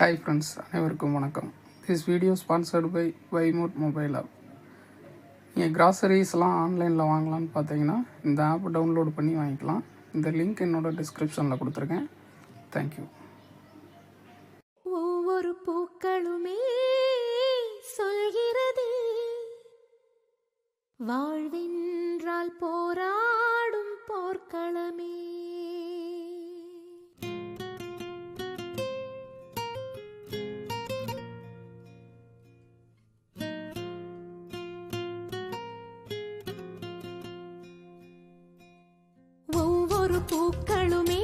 Hi friends அனைவருக்கும் வணக்கம். This video sponsored by வைமோட் மொபைல் ஆப் நீங்கள் கிராசரிஸ்லாம் ஆன்லைனில் வாங்கலாம்னு பார்த்தீங்கன்னா இந்த ஆப் டவுன்லோட் பண்ணி வாங்கிக்கலாம். இந்த லிங்க் என்னோட டிஸ்கிரிப்ஷனில் கொடுத்துருக்கேன். தேங்க்யூ ஒவ்வொரு பூக்களுமே சொல்கிறது வாழ்வென்றால் போராடும் போர்க்களமே ஒவ்வொரு பூக்களுமே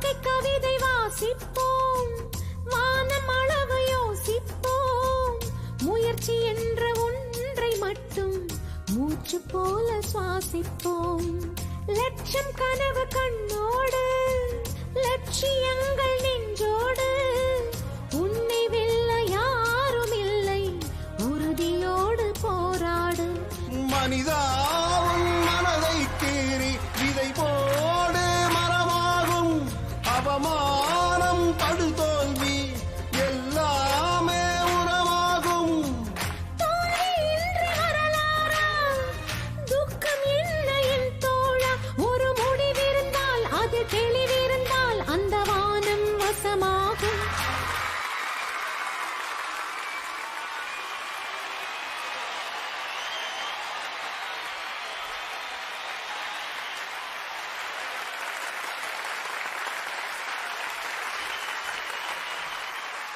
வாழ்க்கை கவிதை வாசிப்போம். வானம் அளவு யோசிப்போம். முயற்சி என்ற ஒன்றை மட்டும் மூச்சு போல சுவாசிப்போம். லட்சம் கனவு கண்ணோடு லட்சியங்கள் நெஞ்சோடு. உன்னை வெல்ல யாரும் இல்லை உறுதியோடு போராடு. மனிதா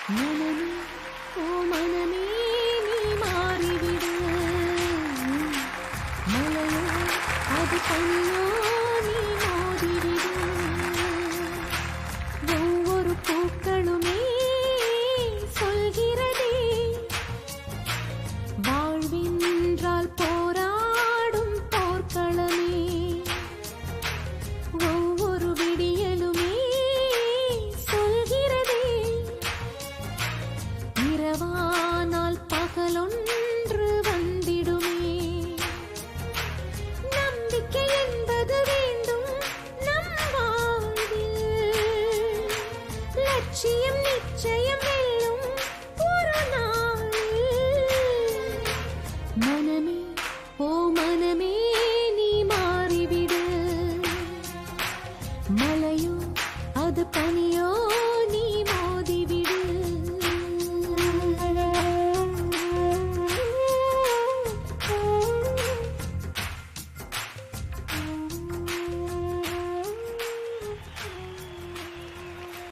மனமே ஓ மனமே நீ மாறிவிடு. மலையோ அது பனியோ லட்சியம் நிச்சயம் வெல்லும் ஒரு நாளில் மனமே ஓ மனமே